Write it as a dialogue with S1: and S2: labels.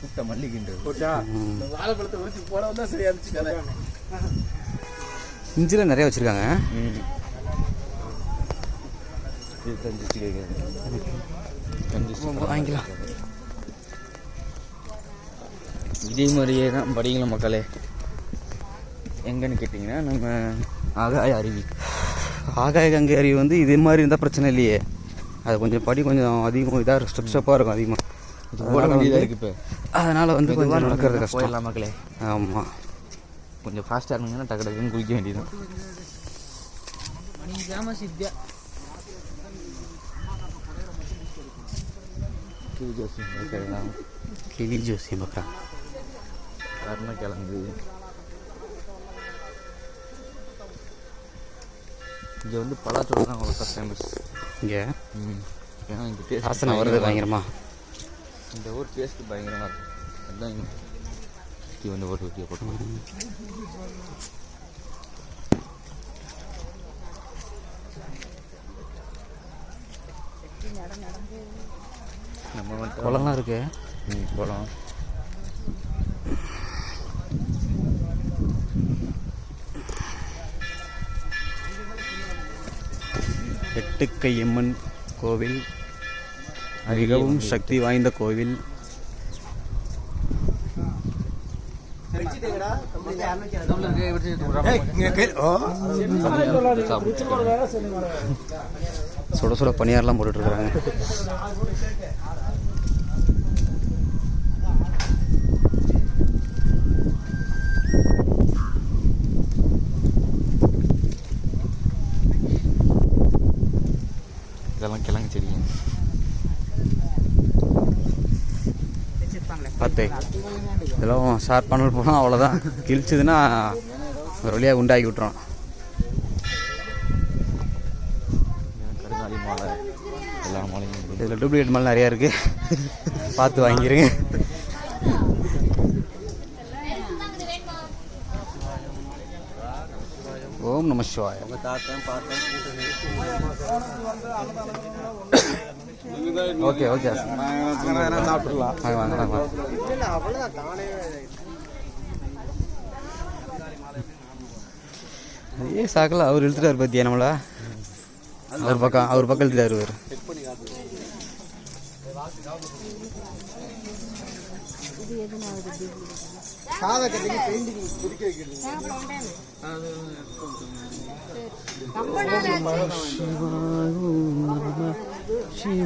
S1: கூட்ட மல்லிகின்றது.
S2: போச்சா வாழைப்பழத்தை உரிச்சு போட தான் சரியா இருந்துச்சு கதை.
S3: இஞ்சிலாம் நிறைய வச்சுருக்காங்க. வாங்கிக்கலாம்.
S1: இதே மாதிரியே தான் படிக்கலாம் மக்களே. எங்கன்னு கேட்டிங்கன்னா நம்ம ஆகாய அருவி.
S3: ஆகாய கங்கை அருவி வந்து இதே மாதிரி இருந்தால் பிரச்சனை இல்லையே. அது கொஞ்சம் படி கொஞ்சம் அதிகம் இதாக ஸ்டெப் ஸ்டெப்பாக இருக்கும் அதிகமாக
S1: இருக்கு இப்போ.
S3: அதனால் வந்து கொஞ்சம் நடக்கிறது கஷ்டம்.
S1: போயிடலாம் மக்களே.
S3: ஆமாம்
S1: கொஞ்சம் ஃபாஸ்ட்டாக இருந்தீங்கன்னா டக்கு டக்குன்னு குளிக்க வேண்டியதுதான்.
S3: கிளி ஜூசி மக்கா
S1: கருணக்கிழங்கு இங்கே வந்து பலாச்சோடு தான் அவ்வளோ ஃபேமஸ்
S3: இங்கே?
S1: ஏன்னா டேஸ்ட்
S3: வாசனை வருது பயங்கரமா.
S1: இந்த ஊர் டேஸ்ட் பயங்கரமாக இருக்கும். அதுதான் சுற்றி வந்து ஓட்டு ஊற்றிய போட்டு நம்ம வந்துட்டு
S3: குளம்லாம் இருக்கு.
S1: ம் போகலாம்
S3: எட்டுக்கையம்மன் கோவில். மிகவும் சக்தி வாய்ந்த கோவில். சுட சுட பணியாரெலாம் போட்டுட்ருக்குறாங்க.
S1: இதெல்லாம் கிழங்கு செடிங்க.
S3: பத்து இதெல்லாம் ஷார்ப் பண்ணல் போனால் அவ்வளோதான் கிழிச்சதுன்னா ஒரு வழியாக உண்டாக்கி விட்டுரும்.
S1: மாலை எல்லா மாலையும்
S3: இதில் டூப்ளிகேட் மால் நிறையா இருக்குது பார்த்து வாங்கிடுங்க ஓம் நம சிவாய. ஓகே ஓகே
S2: சாப்பிடலாம்
S3: வாங்க வாங்க வாங்க ஏ சாக்கல அவர் இழுத்துட்டாரு பத்தியா நம்மள அவர் பக்கம் அவர் பக்கம் இழுத்துட்டாரு அவர்
S2: சாதா
S1: সেই